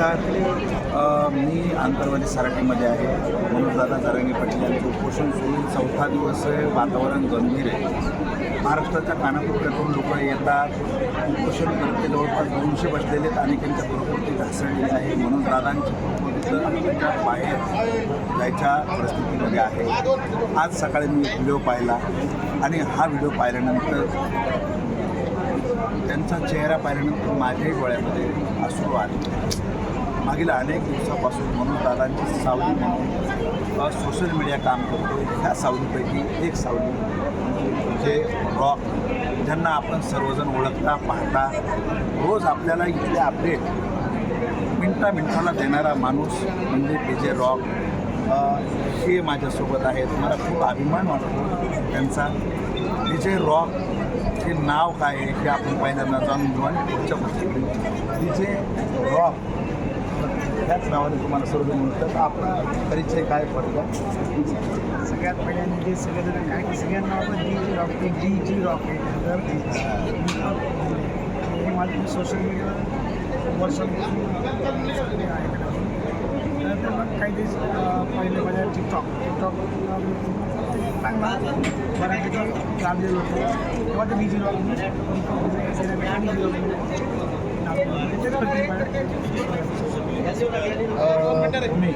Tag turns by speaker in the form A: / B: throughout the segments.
A: नमस्कार मी आंतरवादी सराटीमध्ये आहे. म्हणून दादा जरांगे पाटील यांचं उपोषण सुरू चौथा दिवस आहे. वातावरण गंभीर आहे. महाराष्ट्राच्या कानाकोपऱ्यातून लोक येतात. उपोषण करते. जवळपास दोनशे बसलेले आहेत. अनेकांच्या प्रकृती ढासळलेली आहे म्हणून दादांची प्रकृती बाहेर जायच्या परिस्थितीमध्ये आहे. आज सकाळी मी व्हिडिओ पाहिला आणि हा व्हिडिओ पाहिल्यानंतर त्यांचा चेहरा पाहिल्यानंतर माझ्याही डोळ्यामध्ये अश्रू आले. मागील अनेक दिवसापासून म्हणून दादांची सावली म्हणून सोशल मीडिया काम करतो. ह्या सावलीपैकी एक सावली म्हणजे जे रॉक ज्यांना आपण सर्वजण ओळखता पाहता रोज आपल्याला इथले अपडेट मिनटा मिनटाला देणारा माणूस म्हणजे पी जे रॉक हे माझ्यासोबत आहेत. मला खूप अभिमान वाटतो त्यांचा. विजय रॉक हे नाव काय आहे हे आपण पहिल्यांदा जाणून घेऊ आणि पुढच्या गोष्टी विजय रॉक त्याच नावाने तुम्हाला सर्व म्हणतात आपला परिचय काय पडला
B: सगळ्यात पहिल्यांदा जे सगळेजण काय की सगळ्यांना आपण D G rocket D G rocket तर हे माझं सोशल मीडियावर वर्ष तर मग काही दिवस पहिले माझ्या टिकटॉक टिकटॉक चांगला बऱ्यापैकी लाभलेलं होतं तेव्हा ते डी जी
A: अ, तुम्ही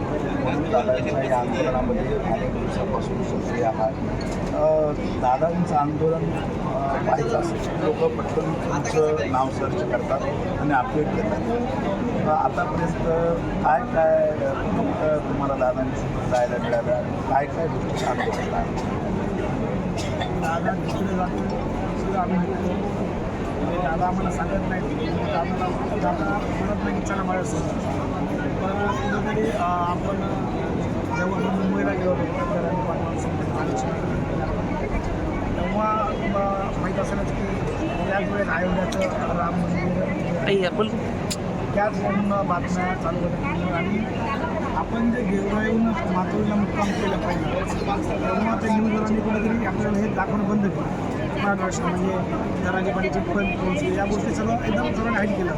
A: दादांच्या या आंदोलनामध्ये अनेक दिवसापासून सक्रिय आहात दादांचं आंदोलन अ, पाहायचं असेल. लोक पटकन तुमचं नाव सर्च करतात आणि अपडेट देतात. आतापर्यंत काय काय तुम्हाला दादांची जायला मिळाल्या काय काय गोष्टी आंदोलन
B: दादा आम्ही म्हणजे दादा आम्हाला सांगत नाही दादा दादा म्हणत नाही की चला माझ्यासोबत अं, आपण जेव्हा मुंबईला गेलो तेव्हा माहीत असेलच की त्याच वेळेस अयोध्याचं राम मंदिर त्याच बातम्या चालू होत्या. आणि आपण जे येऊन मातोळीला मुक्काम केलं पाहिजे तेव्हा ते न्यूजवाल्यांनी कुठेतरी आपल्याला हे दाखवणं बंद केलं. म्हणजे पाटील पण पोहोचले या गोष्टी सगळं एकदम सगळं हाईट केलं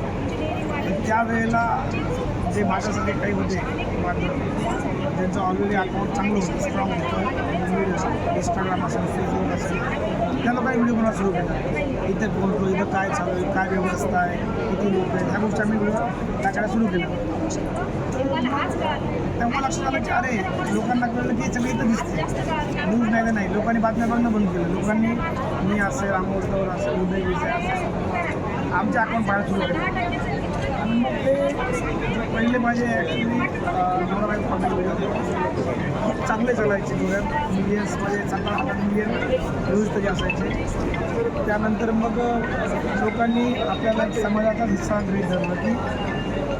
B: त्यावेळेला जे माझ्यासाठी काही होते. माध्यम ऑलरेडी अकाउंट चांगलं होतं स्ट्रॉंग होतं. इंस्टाग्राम असेल फेसबुक असेल त्यांना काही व्हिडिओ बनवायला सुरू केला. इथे बोलतो इथं काय चालू आहे काय व्यवस्था आहे किती लोक आहेत ह्या गोष्टी आम्ही व्हिडिओ टाकायला सुरू केलं. तेव्हा लक्षात आलं की अरे लोकांना कळलं की हे सगळं इथं दिसते न्यूज नाही तर नाही. लोकांनी बातम्या बघणं बंद केलं. लोकांनी मी असेल अमोलकर असेल उदय विजय असेल आमचे अकाउंट पाहायला सुरू केलं. ते पहिले माझे ॲक्च्युली मला बायको family खूप चांगले चालायचे डोळ्यात मिलियन्समध्ये चांगला इंडियन मिलियन व्ह्यूज तरी असायचे. त्यानंतर मग लोकांनी आपल्याला समाजाचा हिस्सा गृहित धरलं की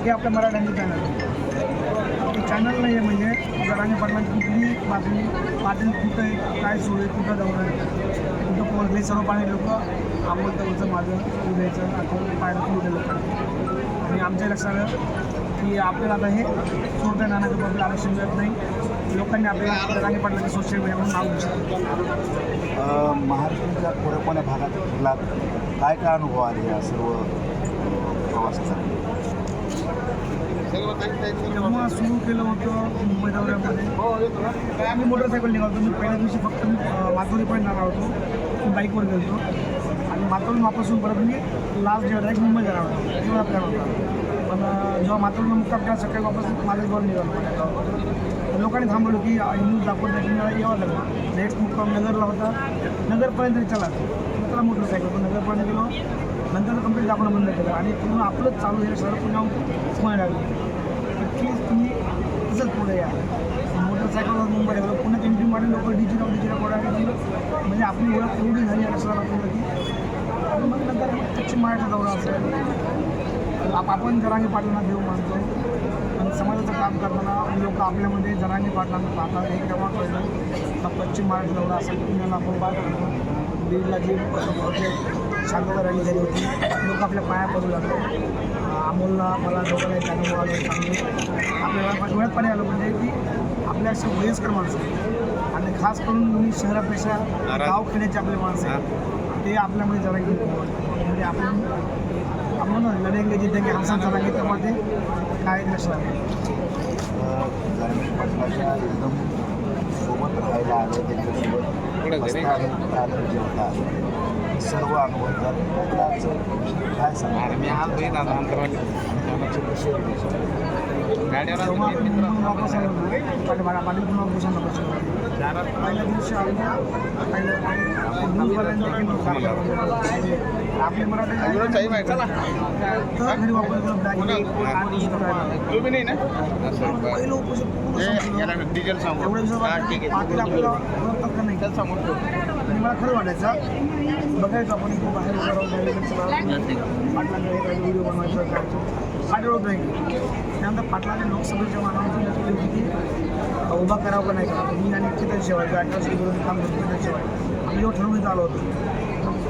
B: हे आपल्या मराठ्यांची चॅनल आहे चॅनल नाही आहे म्हणजे जरांगे पाटलांची कुठली बातमी पाटील कुठं आहे काय सुरू आहे कुठं जाऊन आहे कुठं पोहोचले सर्व पाणी लोक अमोलतवचं माझं उद्याचं अकाउंट पाहायला सुरू लोकांना आणि आमच्या लक्षात आलं की आपल्याला आता हे सोडता नाण्याचं बदल आरक्षण मिळत नाही. लोकांनी आपल्याला जरांगे पाटलांच्या सोशल मीडियावर नाव
A: अ, महाराष्ट्राच्या कोण्याकोण्या भागात फिरलात. काय काय अनुभव आले या सर्व प्रवासाचा
B: तेव्हा सुरू केलं होतं मुंबई दौऱ्यामध्ये आम्ही मोटरसायकल निघालो मी पहिल्या दिवशी फक्त मी अं, माथोरी पण जाणार होतो बाईकवर गेलो आणि वापसून परत मी लास्ट जेव्हा डायरेक्ट मुंबई जाणार होतो तेव्हा प्लॅन होता. पण जेव्हा माथोरीला मुक्काम केला सकाळी वापस माझ्याच बरोबर निघालो. लोकांनी थांबवलं की न्यूज दाखवत नाही मला यावं लागलं. नेक्स्ट मुक्काम नगरला होता. नगरपर्यंत चला. मग त्याला मोटरसायकल पण नगरपर्यंत गेलो. नंतर कंप्लीट दाखवणं बंद केलं. आणि पूर्ण आपलंच चालू हे सर पुन्हा स्माईल लागलं प्लीज तुम्ही तसंच पुढे या. मोटरसायकलवर मुंबईला गेलो. पुण्यात इंटरव्ह्यू मध्ये लोक डिजिटल डिजिटल कोडा म्हणजे आपली ओळख एवढी झाली आहे लक्षात आलं की आणि मग नंतर मग पश्चिम महाराष्ट्र दौरा असेल आप आपण जरांगे पाटलांना देऊ मानतो. पण समाजाचं काम करताना लोक आपल्यामध्ये जरांगे पाटलांना पाहतात. हे तेव्हा कळलं? का पश्चिम महाराष्ट्र दौरा असेल पुण्याला आपण बात करतो बीडला जी शांतता रॅली झाली होती लोक आपल्या पाया पडू लागले. अमोलला मला दोघांना अनुभव आले चांगले आपल्याला डोळ्यात पाणी आलं म्हणजे की आपल्या अशी वयस्कर माणसं आणि खास करून मी शहरापेक्षा गाव खेड्याचे आपले माणसं ते आपल्यामध्ये जरा घेऊन म्हणजे आपण म्हणून लढेंगे जितेंगे हम सांग सांगितल्यामध्ये काय नसणार
A: जर्मन पाटलाच्या एकदम सोबत राहायला आलं त्यांच्यासोबत बसता आलं आलं जेवता आलं हे सर्व अनुभव पाटलाचं काय सांगणार?
C: मी
B: आलो पाटील पुन्हा भूषण वापस आलो. पहिल्या दिवशी. आपले मराठी
C: डिटेल सांगू. ठीक आहे.
B: मला खरं वाटायचं बघायचं आपण इथे बाहेर उभं व्हिडिओ बनवायचं करायचं नाही त्यानंतर पाटलाने लोकसभेच्या मानावरती लटकली होती की उभा करावं नाही करावं? मी आणि चेतन शेवाय अठरा अठराशे काम करतो चेतन शेवाय आम्ही जेव्हा ठरवून आलो होतो.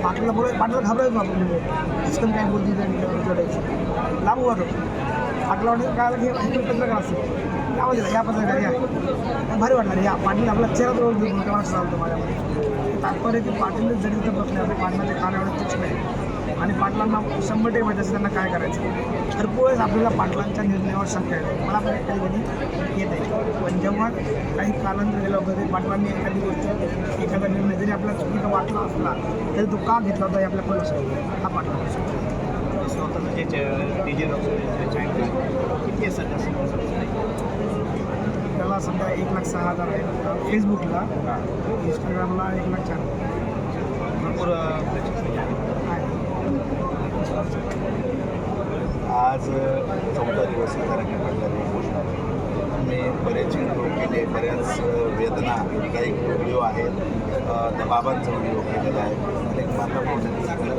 B: पाटला बोलाय पाटला घाबरायचो आपण म्हणजे इसकन काय बोलती चढायची लांब होतो पाटला वाटतं काय हे पत्रकार असतं आवाज या पत्रकार या. भारी वाटणार या पाटील आपला चेहरा जवळ घेऊन चालतो माझ्यामध्ये? तात्पर्य की पाटील जरी इथं बसले आपल्या पाटलाचे कान एवढे तुच्छ नाही आणि पाटलांना शंभर टक्के माहिती असतं त्यांना काय करायचं? भरपूर वेळेस आपल्याला पाटलांच्या निर्णयावर शंका येते. मला पण कधी कधी येत आहे पण जेव्हा काही कालांतर गेलं होतं पाटलांनी एखादी गोष्ट एखादा निर्णय जरी आपल्याला चुकीचा वाटला असला तरी तो का घेतला होता हे आपल्या कळू हा पाटला
C: स्वतःचं जे डीजे किती आहे सध्या
B: त्याला सध्या एक लाख सहा हजार आहे. फेसबुकला इंस्टाग्रामला एक लाख चार
C: भरपूर
B: आहे.
A: आज चौथा दिवस तरंगी पाटलांनी घोषणा मी बरेच व्हिडिओ केले. बऱ्याच वेदना काही व्हिडिओ आहेत. दबाबांचा व्हिडिओ केलेला आहे अनेक माता केलं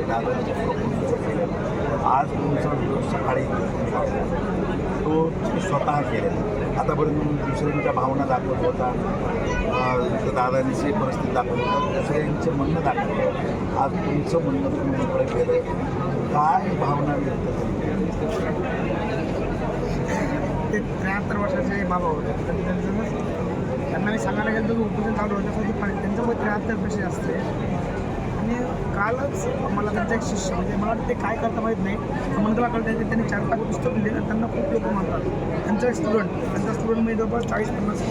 A: आज तुमचा व्हिडिओ सकाळी तो स्वतः केलेला आतापर्यंत दुसऱ्यांच्या भावना दाखवत होता. दादांची परिस्थिती दाखवत होता दुसऱ्यांचे म्हणणं दाखवत होतं. आज तुमचं म्हणणं तुम्ही इकडे केलं काय भावना व्यक्त
B: ते त्र्याहत्तर वर्षाचे बाबा होते. तर त्यांचं त्यांना मी सांगायला गेलं तर उपोषण चालू होतं त्यांचं मग त्र्याहत्तर पैसे असते आणि कालच मला त्यांचा एक शिष्य म्हणजे मला वाटतं ते काय करता माहीत नाही. मंत्राला कळतं की त्यांनी चार पाच पुस्तक लिहिले तर त्यांना खूप लोक म्हणतात त्यांचा एक स्टुडंट त्यांचा स्टुडंट मी जवळपास चाळीस पन्नास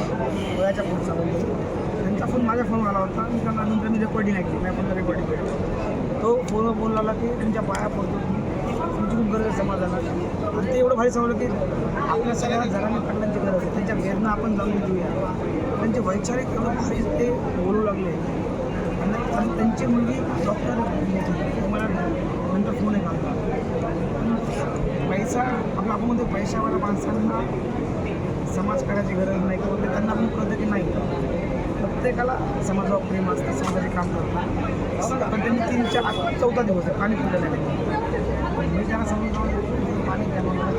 B: वयाच्या पुढचा त्यांचा फोन माझ्या फोन आला होता. मी त्यांना नंतर मी रेकॉर्डिंग ऐकली नाही पण रेकॉर्डिंग केली तो फोनवर फोन लावला की तुमच्या पाया पडतो. तुमची खूप गरज आहे समाजाला. आणि ते एवढं भारी समजलं की आपल्या सगळ्या घराने पडल्याची गरज आहे. त्यांच्या वेदना आपण जाणून घेऊया. त्यांचे वैचारिक एवढं भारी ते बोलू लागले. आणि त्यांची मुलगी डॉक्टर मला नंतर फोन आहे घालता पैसा आपला आपण म्हणतो पैशावाला माणसांना समाज करायची गरज नाही. किंवा ते त्यांना पण कळतं की नाही. प्रत्येकाला समाजावर प्रेम असतं समाजाचे काम करतात. पण त्यांनी तीन चार आता चौथा दिवस आहे. पाणी पिलं नाही मी त्यांना समजून पाणी द्या मला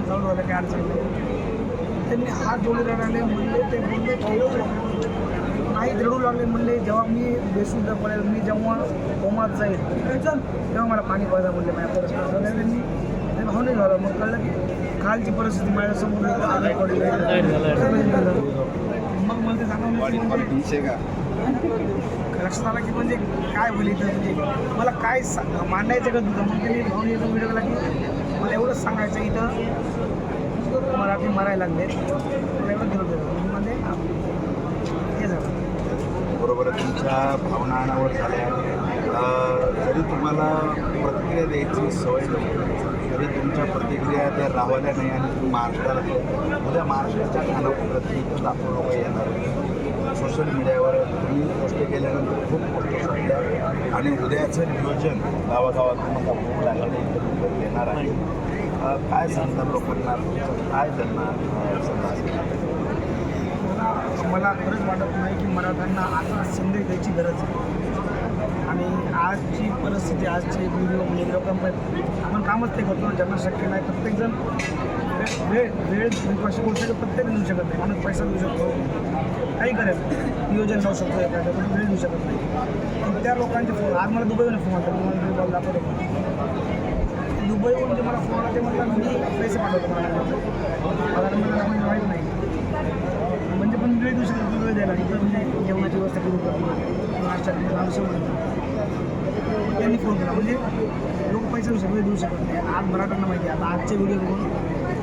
B: चालू झालं काय अडचण नाही. त्यांनी हात जोडले राहिले म्हणले ते बोलले नाही रडू लागले म्हणले जेव्हा मी बेशुद्ध पडेल मी जेव्हा होमात जाईल तेव्हा मला पाणी पाजा म्हणले माझ्या परिस्थिती ते भावने झालं मग कळलं की कालची परिस्थिती माझ्यासमोर मग मला ते सांगा म्हणजे लक्षात आलं की म्हणजे काय होईल इथं म्हणजे मला काय मांडायचं का तुझं? मग त्यांनी भावनेचा व्हिडिओ केला की मला एवढंच सांगायचं इथं. मराठी मारायला लागले. मला एवढं दिलं होतं म्हणजे हे झालं
A: बरोबर आहे, तुमच्या भावना अनावर झाल्या. जरी तुम्हाला प्रतिक्रिया द्यायची सवय नव्हती तरी तुमच्या प्रतिक्रिया त्या राहवल्या नाही आणि तुम्ही महाराष्ट्राला उद्या महाराष्ट्राच्या कानाकोपऱ्यात लाखो लोक येणार सोशल मीडियावर तुम्ही पोस्ट केल्यानंतर खूप पोस्ट सध्या आणि उद्याचं नियोजन गावागावात तुम्हाला खूप लागलं येणार आहे. काय सांगतात लोकांना? काय त्यांना संधा
B: मला खरंच वाटत नाही की मराठ्यांना आता संधी द्यायची गरज आहे आणि आजची परिस्थिती आजचे व्हिडिओ म्हणजे लोकांपर्यंत आपण कामच ते करतो ज्यांना शक्य नाही प्रत्येकजण वेळ वेळ पैसे बोलू शकत प्रत्येक देऊ शकत नाही माणूस पैसा देऊ शकतो काही करेल नियोजन लावू शकतो एखाद्या पण वेळ देऊ शकत नाही पण त्या लोकांचे फोन आज मला दुबईवर फोन आला मला दुबई दाखवतो दुबईवरून जे मला फोन आला ते म्हटलं मी पैसे पाठवतो मला मला माहीत नाही म्हणजे दिवशी वेळ वेळ द्यायला इथं म्हणजे जेवणाची व्यवस्था करू शकतो नाश्ता करू त्यांनी फोन केला. म्हणजे लोक पैसे सगळे देऊ शकत नाही. आज मराठ्यांना माहिती आहे. आता आजचे व्हिडिओ बघून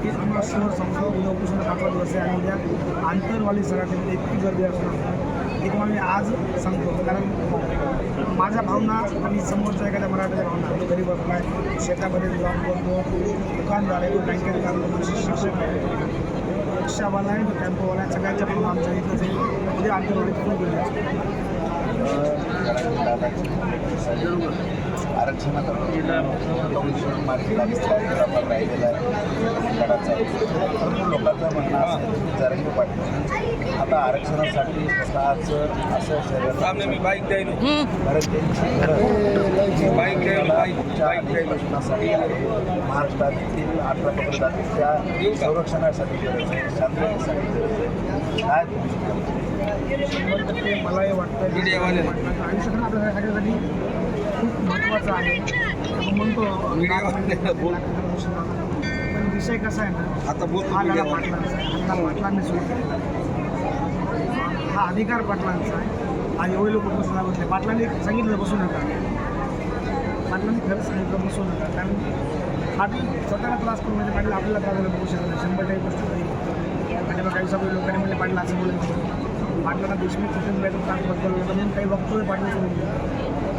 B: की आम्हाला शहर समजा उद्या उपोषण पाचवा दिवस आहे आणि उद्या आंतरवाली सराठीमध्ये इतकी गर्दी असणार हे तुम्हाला मी आज सांगतो. कारण माझ्या भावना आणि समोरच्या एखाद्या मराठ्याच्या भावना. तो गरीब आहे शेतामध्ये जॉब करतो दुकानदार आहे तो बँकेत काम करतो शिक्षक आहे रिक्षावाला आहे टेम्पोवाला आहे सगळ्यांच्या पण आमच्या इथं जे उद्या आंतरवालीत फोन केली
A: आरक्षणाचा मार्केटला आपण राहिलेला आहे. भरपूर लोकांचं म्हणणं असं की जरंगे पाटील आता आरक्षणासाठी स्वतःचं असं शरीर
C: मी बाईक
A: आहे महाराष्ट्रातील अठरा पत्र जाती त्या संरक्षणासाठी गरज आहे. शांततेसाठी गरज आहे. काय
B: टक्के मलाही वाटतं. आयुष्यात आपल्या खूप महत्त्वाचं आहे. आपण म्हणतो. पण विषय कसा आहे ना
C: आता बोल.
B: हा पाटलांचा आहे. आता पाटलांनी सुरू केलेला आहे. हा अधिकार पाटलांचा आहे. आज एवढे लोक बसून बसले पाटलांनी सांगितलं बसू नका. पाटलांनी खरंच सांगितलं बसू नका. कारण पाटील स्वतःला त्रास करून म्हणजे पाटील आपल्याला त्रास बघू शकत नाही. शंभर टक्के गोष्ट आणि मग काही सगळे लोकांनी म्हणजे पाटील असं बोलत पाटलांना देशमुख म्हणून काही वक्तव्य पाटील.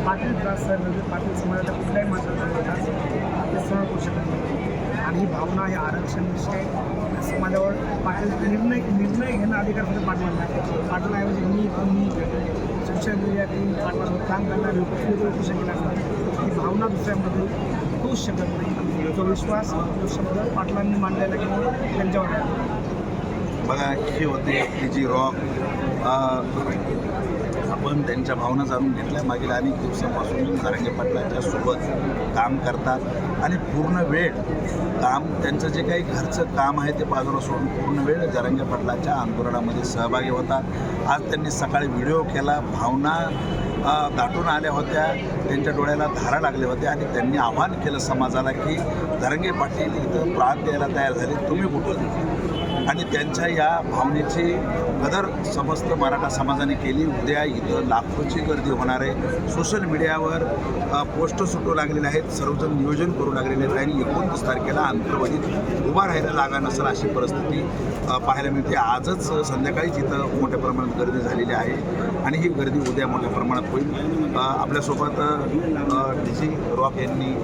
B: पाटील त्रास सर म्हणजे पाटील समाजाला कुठल्याही माणसाचा त्रास ते सहन करू शकत नाही आणि ही भावना हे आरक्षण विषय समाजावर पाटील निर्णय निर्णय घेणं अधिकार फक्त पाटलांना पाटलाऐवजी मी तुम्ही सोशल मीडिया टीम काम करणारे लोक वेगळे उपोषण असतात ही भावना दुसऱ्यामध्ये होऊ शकत नाही. तो विश्वास जो शब्द पाटलांनी मांडलेला किंवा त्यांच्यावर आहे.
A: बघा हे होते जी रॉक आपण त्यांच्या भावना जाणून घेतल्या मागील अनेक दिवसांपासून नारंगे पाटलांच्या सोबत काम करतात. आणि पूर्ण वेळ काम त्यांचं जे काही घरचं काम आहे ते बाजूला सोडून पूर्ण वेळ जरंगे पाटलांच्या आंदोलनामध्ये सहभागी होतात. आज त्यांनी सकाळी व्हिडिओ केला भावना दाटून आल्या होत्या त्यांच्या डोळ्याला धारा लागल्या होत्या आणि त्यांनी आव्हान केलं समाजाला की धरंगे पाटील इथं प्राण द्यायला तयार झाले तुम्ही कुठून? आणि त्यांच्या या भावनेची कदर समस्त मराठा समाजाने केली. उद्या इथं लाखोची गर्दी होणार आहे. सोशल मीडियावर पोस्ट सुटू लागलेले आहेत. सर्वजण नियोजन करू लागलेले आहेत आणि एकोणतीस तारखेला आंतरवाडीत उभा राहायला लागा नसेल अशी परिस्थिती पाहायला मिळते. आजच संध्याकाळीच इथं मोठ्या प्रमाणात गर्दी झालेली आहे आणि ही गर्दी उद्या मोठ्या प्रमाणात होईल. आपल्यासोबत डी जी रॉक यांनी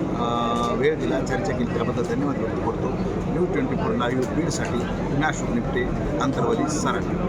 A: वेळ दिला चर्चा केली. त्याबद्दल धन्यवाद व्यक्त करतो. न्यू ट्वेंटी फोर लाईव्ह बीडसाठी मी निपटे अंतर्वादी सराटी